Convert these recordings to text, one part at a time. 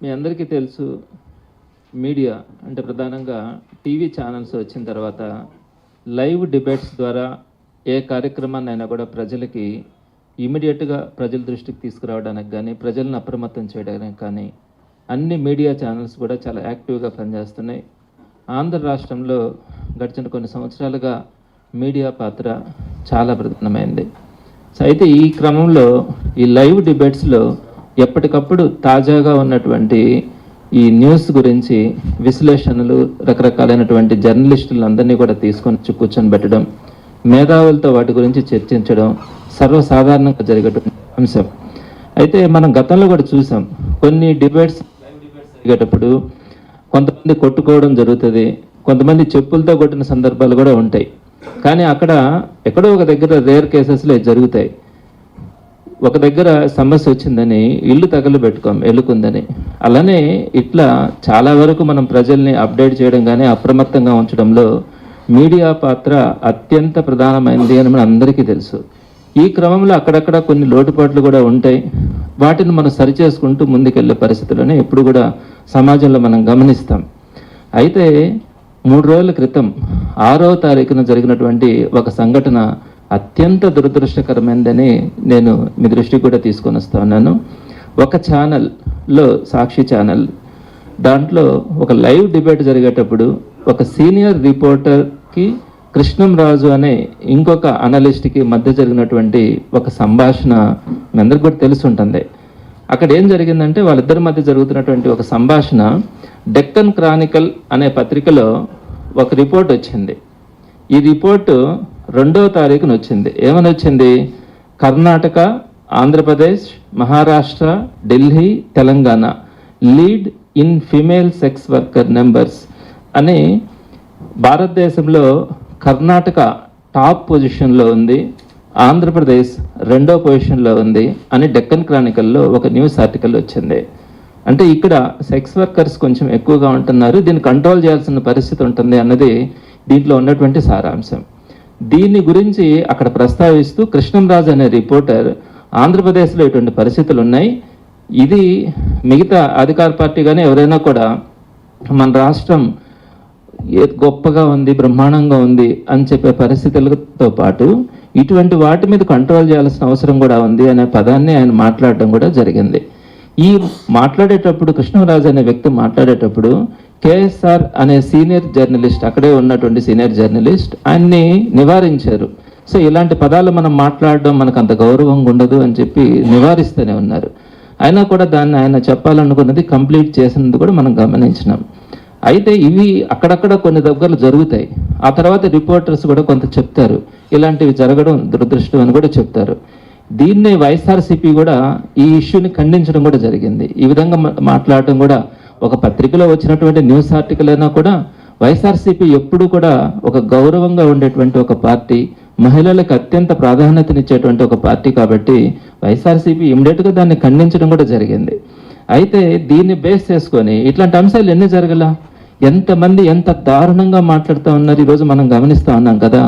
మీ అందరికీ తెలుసు మీడియా అంటే ప్రధానంగా టీవీ ఛానల్స్ వచ్చిన తర్వాత లైవ్ డిబేట్స్ ద్వారా ఏ కార్యక్రమాన్నైనా కూడా ప్రజలకి ఇమీడియట్గా ప్రజల దృష్టికి తీసుకురావడానికి కానీ ప్రజలను అప్రమత్తం చేయడానికి కానీ అన్ని మీడియా ఛానల్స్ కూడా చాలా యాక్టివ్గా పనిచేస్తున్నాయి. ఆంధ్ర రాష్ట్రంలో గడిచిన కొన్ని సంవత్సరాలుగా మీడియా పాత్ర చాలా ప్రధానమైంది. అయితే ఈ క్రమంలో ఈ లైవ్ డిబేట్స్లో ఎప్పటికప్పుడు తాజాగా ఉన్నటువంటి ఈ న్యూస్ గురించి విశ్లేషణలు రకరకాలైనటువంటి జర్నలిస్టులు అందరినీ కూడా తీసుకొని కూర్చొని పెట్టడం మేధావులతో వాటి గురించి చర్చించడం సర్వసాధారణంగా జరిగేటువంటి అంశం. అయితే మనం గతంలో కూడా చూసాం కొన్ని డిబేట్స్ జరిగేటప్పుడు కొంతమంది కొట్టుకోవడం జరుగుతుంది కొంతమంది చెప్పులతో కొట్టిన సందర్భాలు కూడా ఉంటాయి. కానీ అక్కడ ఎక్కడో ఒక దగ్గర రేర్ కేసెస్లో జరుగుతాయి. ఒక దగ్గర సమస్య వచ్చిందని ఇల్లు తగలు పెట్టుకోం ఎలుకుందని. అలానే ఇట్లా చాలా వరకు మనం ప్రజల్ని అప్డేట్ చేయడం కానీ అప్రమత్తంగా ఉంచడంలో మీడియా పాత్ర అత్యంత ప్రధానమైనది అని మన అందరికీ తెలుసు. ఈ క్రమంలో అక్కడక్కడ కొన్ని లోటుపాట్లు కూడా ఉంటాయి. వాటిని మనం సరిచేసుకుంటూ ముందుకెళ్ళే పరిస్థితులను ఎప్పుడు కూడా సమాజంలో మనం గమనిస్తాం. అయితే మూడు రోజుల క్రితం ఆరో తారీఖున జరిగినటువంటి ఒక సంఘటన అత్యంత దురదృష్టకరమైనదని నేను మీ దృష్టికి కూడా తీసుకొని వస్తున్నాను ఒక ఛానల్లో సాక్షి ఛానల్ దాంట్లో ఒక లైవ్ డిబేట్ జరిగేటప్పుడు ఒక సీనియర్ రిపోర్టర్కి కృష్ణంరాజు అనే ఇంకొక అనలిస్ట్కి మధ్య జరిగినటువంటి ఒక సంభాషణ మీ అందరికి కూడా తెలిసి ఉంటుంది. అక్కడ ఏం జరిగిందంటే వాళ్ళిద్దరి మధ్య జరుగుతున్నటువంటి ఒక సంభాషణ డెక్కన్ క్రానికల్ అనే పత్రికలో ఒక రిపోర్ట్ వచ్చింది. ఈ రిపోర్టు రెండవ తారీఖున వచ్చింది ఏమని వచ్చింది Karnataka Andhra Pradesh Maharashtra Delhi Telangana. Lead in female sex worker numbers అని భారతదేశంలో కర్ణాటక టాప్ పొజిషన్లో ఉంది. ఆంధ్రప్రదేశ్ రెండో పొజిషన్లో ఉంది అని డెక్కన్ క్రానికల్లో ఒక న్యూస్ ఆర్టికల్ వచ్చింది. అంటే ఇక్కడ సెక్స్ వర్కర్స్ కొంచెం ఎక్కువగా ఉంటున్నారు. దీన్ని కంట్రోల్ చేయాల్సిన పరిస్థితి ఉంటుంది అన్నది దీంట్లో ఉన్నటువంటి సారాంశం. దీని గురించి అక్కడ ప్రస్తావిస్తూ కృష్ణంరాజు అనే రిపోర్టర్ ఆంధ్రప్రదేశ్లో ఇటువంటి పరిస్థితులు ఉన్నాయి. ఇది మిగతా అధికార పార్టీ కానీ ఎవరైనా కూడా మన రాష్ట్రం గొప్పగా ఉంది బ్రహ్మాండంగా ఉంది అని చెప్పే పరిస్థితులతో పాటు ఇటువంటి వాటి మీద కంట్రోల్ చేయాల్సిన అవసరం కూడా ఉంది అనే పదాన్ని ఆయన మాట్లాడడం కూడా జరిగింది. ఈ మాట్లాడేటప్పుడు కృష్ణరాజు అనే వ్యక్తి మాట్లాడేటప్పుడు కేఎస్ఆర్ అనే సీనియర్ జర్నలిస్ట్ అక్కడే ఉన్నటువంటి సీనియర్ జర్నలిస్ట్ ఆయన్ని నివారించారు. సో ఇలాంటి పదాలు మనం మాట్లాడడం మనకు అంత గౌరవంగా ఉండదు అని చెప్పి నివారిస్తూనే ఉన్నారు. అయినా కూడా దాన్ని ఆయన చెప్పాలనుకున్నది కంప్లీట్ చేసినది కూడా మనం గమనించినాం. అయితే ఇవి అక్కడక్కడ కొన్ని దగ్గరలు జరుగుతాయి. ఆ తర్వాత రిపోర్టర్స్ కూడా కొంత చెప్తారు. ఇలాంటివి జరగడం దురదృష్టం అని కూడా చెప్తారు. దీన్నే వైఎస్ఆర్సీపీ కూడా ఈ ఇష్యూని ఖండించడం కూడా జరిగింది. ఈ విధంగా మా- మాట్లాడటం కూడా ఒక పత్రికలో వచ్చినటువంటి న్యూస్ ఆర్టికల్ అయినా కూడా వైఎస్ఆర్సీపీ ఎప్పుడు కూడా ఒక గౌరవంగా ఉండేటువంటి ఒక పార్టీ మహిళలకు అత్యంత ప్రాధాన్యతనిచ్చేటువంటి ఒక పార్టీ కాబట్టి వైఎస్ఆర్సీపీ ఇమ్మీడియట్గా దాన్ని ఖండించడం కూడా జరిగింది. అయితే దీన్ని బేస్ చేసుకొని ఇట్లాంటి అంశాలు ఎన్ని జరగల? ఎంతమంది ఎంత దారుణంగా మాట్లాడుతూ ఉన్నారు? ఈరోజు మనం గమనిస్తూ ఉన్నాం కదా.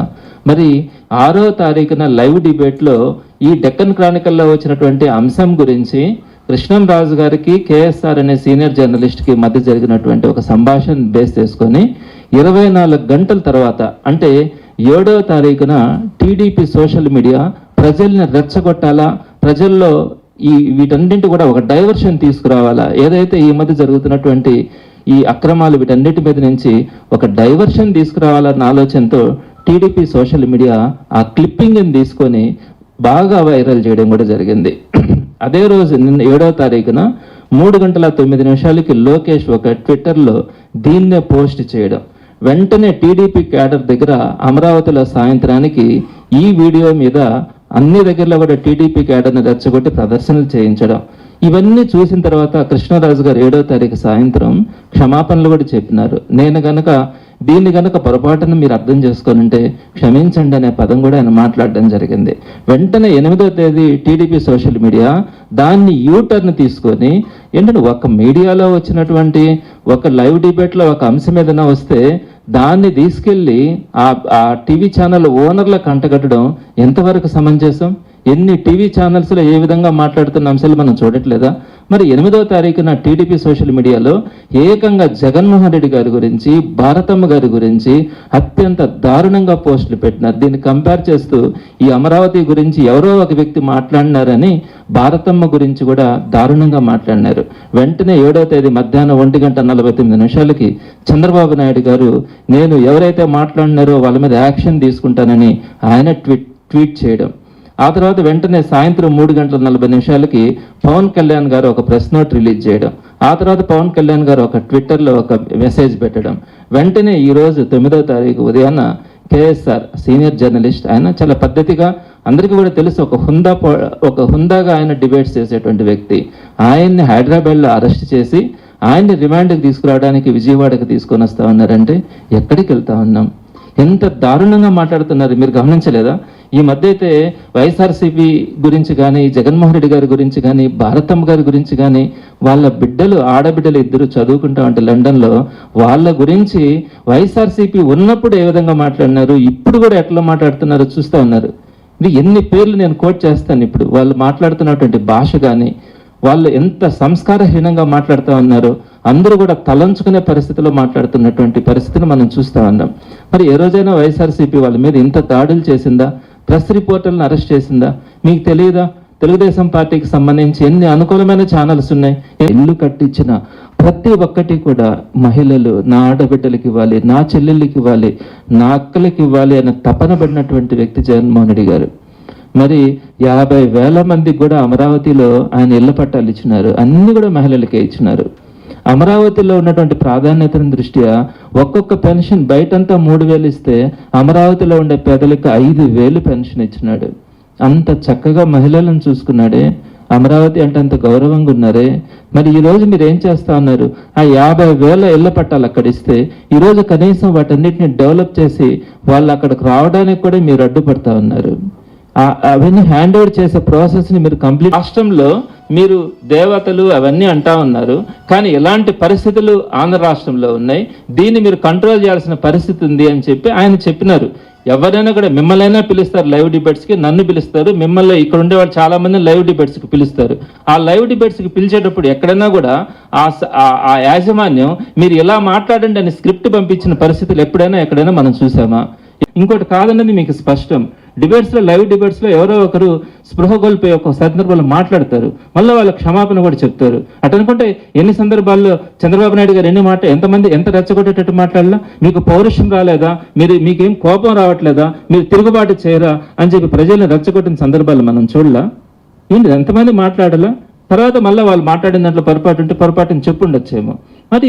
మరి ఆరో తారీఖున లైవ్ డిబేట్లో ఈ డెక్కన్ క్రానికల్లో వచ్చినటువంటి అంశం గురించి రాజు గారికి కేఎస్ఆర్ అనే సీనియర్ జర్నలిస్ట్కి మధ్య జరిగినటువంటి ఒక సంభాషణ బేస్ చేసుకొని ఇరవై నాలుగు గంటల తర్వాత అంటే ఏడవ తారీఖున టీడీపీ సోషల్ మీడియా ప్రజల్ని రెచ్చగొట్టాలా ప్రజల్లో ఈ వీటన్నింటి కూడా ఒక డైవర్షన్ తీసుకురావాలా ఏదైతే ఈ మధ్య జరుగుతున్నటువంటి ఈ అక్రమాలు వీటన్నిటి మీద నుంచి ఒక డైవర్షన్ తీసుకురావాలన్న ఆలోచనతో టీడీపీ సోషల్ మీడియా ఆ క్లిప్పింగ్ని తీసుకొని బాగా వైరల్ చేయడం కూడా జరిగింది. అదే రోజు నిన్న ఏడవ తారీఖున మూడు గంటల తొమ్మిది నిమిషాలకి లోకేష్ ఒక ట్విట్టర్లో దీన్నే పోస్ట్ చేయడం. వెంటనే టీడీపీ క్యాడర్ దగ్గర అమరావతిలో సాయంత్రానికి ఈ వీడియో మీద అన్ని దగ్గరలో కూడా టీడీపీ క్యాడర్ని రెచ్చగొట్టి ప్రదర్శనలు చేయించడం. ఇవన్నీ చూసిన తర్వాత కృష్ణరాజు గారు ఏడో తారీఖు సాయంత్రం క్షమాపణలు కూడా చెప్పినారు. నేను గనక దీన్ని కనుక పొరపాటున మీరు అర్థం చేసుకొనుంటే క్షమించండి అనే పదం కూడా ఆయన మాట్లాడడం జరిగింది. వెంటనే ఎనిమిదో తేదీ టీడీపీ సోషల్ మీడియా దాన్ని యూటర్న్ తీసుకొని ఏంటంటే ఒక మీడియాలో వచ్చినటువంటి ఒక లైవ్ డిబేట్లో ఒక అంశం ఏదైనా వస్తే దాన్ని తీసుకెళ్ళి ఆ ఆ టీవీ ఛానల్ ఓనర్ల కంటగట్టడం ఎంతవరకు సమంజసం? ఎన్ని టీవీ ఛానల్స్లో ఏ విధంగా మాట్లాడుతున్న అంశాలు మనం చూడట్లేదా? మరి ఎనిమిదో తారీఖున టీడీపీ సోషల్ మీడియాలో ఏకంగా జగన్మోహన్ రెడ్డి గారి గురించి భారతమ్మ గారి గురించి అత్యంత దారుణంగా పోస్టులు పెట్టినారు. దీన్ని కంపేర్ చేస్తూ ఈ అమరావతి గురించి ఎవరో ఒక వ్యక్తి మాట్లాడినారని భారతమ్మ గురించి కూడా దారుణంగా మాట్లాడినారు. వెంటనే ఏడో తేదీ మధ్యాహ్నం ఒంటి గంట నలభై తొమ్మిది నిమిషాలకి చంద్రబాబు నాయుడు గారు నేను ఎవరైతే మాట్లాడినారో వాళ్ళ మీద యాక్షన్ తీసుకుంటానని ఆయన ట్వీట్ ట్వీట్ చేయడం. ఆ తర్వాత వెంటనే సాయంత్రం మూడు గంటల నలభై నిమిషాలకి పవన్ కళ్యాణ్ గారు ఒక ప్రెస్ నోట్ రిలీజ్ చేయడం. ఆ తర్వాత పవన్ కళ్యాణ్ గారు ఒక ట్విట్టర్లో ఒక మెసేజ్ పెట్టడం. వెంటనే ఈ రోజు తొమ్మిదో తారీఖు ఉదయాన్న కేఎస్ఆర్ సీనియర్ జర్నలిస్ట్ ఆయన చాలా పద్ధతిగా అందరికీ కూడా తెలుసు ఒక హుందా పో- ఒక హుందాగా ఆయన డిబేట్స్ చేసేటువంటి వ్యక్తి. ఆయన్ని హైదరాబాద్లో అరెస్ట్ చేసి ఆయన్ని రిమాండ్కి తీసుకురావడానికి విజయవాడకి తీసుకొని వస్తా ఉన్నారంటే ఎక్కడికి వెళ్తా ఉన్నాం? ఎంత దారుణంగా మాట్లాడుతున్నారు మీరు గమనించలేదా? ఈ మధ్య అయితే వైఎస్ఆర్సీపీ గురించి కానీ జగన్మోహన్ రెడ్డి గారి గురించి కానీ భారతమ్మ గారి గురించి కానీ వాళ్ళ బిడ్డలు ఆడబిడ్డలు ఇద్దరు చదువుకుంటా ఉంటే లండన్లో వాళ్ళ గురించి వైఎస్ఆర్సీపీ ఉన్నప్పుడు ఏ విధంగా మాట్లాడినారు ఇప్పుడు కూడా ఎట్లా మాట్లాడుతున్నారో చూస్తూ ఉన్నారు. ఎన్ని పేర్లు నేను కోట్ చేస్తాను ఇప్పుడు. వాళ్ళు మాట్లాడుతున్నటువంటి భాష కానీ వాళ్ళు ఎంత సంస్కారహీనంగా మాట్లాడుతూ ఉన్నారో అందరూ కూడా తలంచుకునే పరిస్థితిలో మాట్లాడుతున్నటువంటి పరిస్థితిని మనం చూస్తూ ఉన్నాం. మరి ఏ రోజైనా వైఎస్ఆర్సీపీ వాళ్ళ మీద ఇంత దాడులు చేసిందా? ప్రెస్ రిపోర్టర్లను అరెస్ట్ చేసిందా? మీకు తెలియదా? తెలుగుదేశం పార్టీకి సంబంధించి ఎన్ని అనుకూలమైన ఛానల్స్ ఉన్నాయి? ఇల్లు కట్టించిన ప్రతి ఒక్కటి కూడా మహిళలు నా ఆడబిడ్డలకి ఇవ్వాలి నా చెల్లెళ్ళకి ఇవ్వాలి నా అక్కలకి ఇవ్వాలి అని తపన పడినటువంటి వ్యక్తి జగన్మోహన్ రెడ్డి గారు. మరి యాభై వేల మందికి కూడా అమరావతిలో ఆయన ఇళ్ళ పట్టాలు ఇచ్చినారు. అన్ని కూడా మహిళలకే ఇచ్చినారు. అమరావతిలో ఉన్నటువంటి ప్రాధాన్యతను దృష్ట్యా ఒక్కొక్క పెన్షన్ బయటంతా మూడు వేలు ఇస్తే అమరావతిలో ఉండే పేదలకు ఐదు వేలు పెన్షన్ ఇచ్చినాడు. అంత చక్కగా మహిళలను చూసుకున్నాడే. అమరావతి అంటే అంత గౌరవంగా ఉన్నారే. మరి ఈ రోజు మీరు ఏం చేస్తా ఉన్నారు ఆ యాభై వేల ఇళ్ళ పట్టాలు అక్కడ ఇస్తే ఈ రోజు కనీసం వాటన్నిటిని డెవలప్ చేసి వాళ్ళు అక్కడికి రావడానికి కూడా మీరు అడ్డుపడతా ఉన్నారు. ఆ- అవన్నీ హ్యాండ్ ఓవర్ చేసే ప్రాసెస్ని మీరు కంప్లీట్ రాష్ట్రంలో మీరు దేవతలు అవన్నీ అంటా ఉన్నారు కానీ ఎలాంటి పరిస్థితులు ఆంధ్ర రాష్ట్రంలో ఉన్నాయి? దీన్ని మీరు కంట్రోల్ చేయాల్సిన పరిస్థితి ఉంది అని చెప్పి ఆయన చెప్పినారు. ఎవరైనా కూడా మిమ్మల్నైనా పిలుస్తారు లైవ్ డిబేట్స్కి నన్ను పిలుస్తారు. మిమ్మల్ని ఇక్కడ ఉండే వాళ్ళు చాలా మంది లైవ్ డిబేట్స్కి పిలుస్తారు. ఆ లైవ్ డిబేట్స్కి పిలిచేటప్పుడు ఎక్కడైనా కూడా ఆ స- ఆ- ఆ యాజమాన్యం మీరు ఎలా మాట్లాడండి అని స్క్రిప్ట్ పంపించిన పరిస్థితులు ఎప్పుడైనా ఎక్కడైనా మనం చూసామా? ఇంకోటి కాదన్నది మీకు స్పష్టం. డిబేట్స్లో లైవ్ డిబేట్స్లో ఎవరో ఒకరు స్పృహ కోల్పోయి ఒక సందర్భంలో మాట్లాడతారు. మళ్ళీ వాళ్ళ క్షమాపణ కూడా చెప్తారు. అటు అనుకుంటే ఎన్ని సందర్భాల్లో చంద్రబాబు నాయుడు గారు ఎన్ని మాట ఎంతమంది ఎంత రెచ్చగొట్టేటట్టు మాట్లాడినా మీకు పౌరుషం రాలేదా? మీరు మీకేం కోపం రావట్లేదా? మీరు తిరుగుబాటు చేయరా? అని చెప్పి ప్రజల్ని రెచ్చగొట్టిన సందర్భాలు మనం చూడలా? ఏంటి ఎంతమంది మాట్లాడాలా? తర్వాత మళ్ళీ వాళ్ళు మాట్లాడిన దాంట్లో పొరపాటు ఉంటే పొరపాటుని చెప్పుండొచ్చేమో. మరి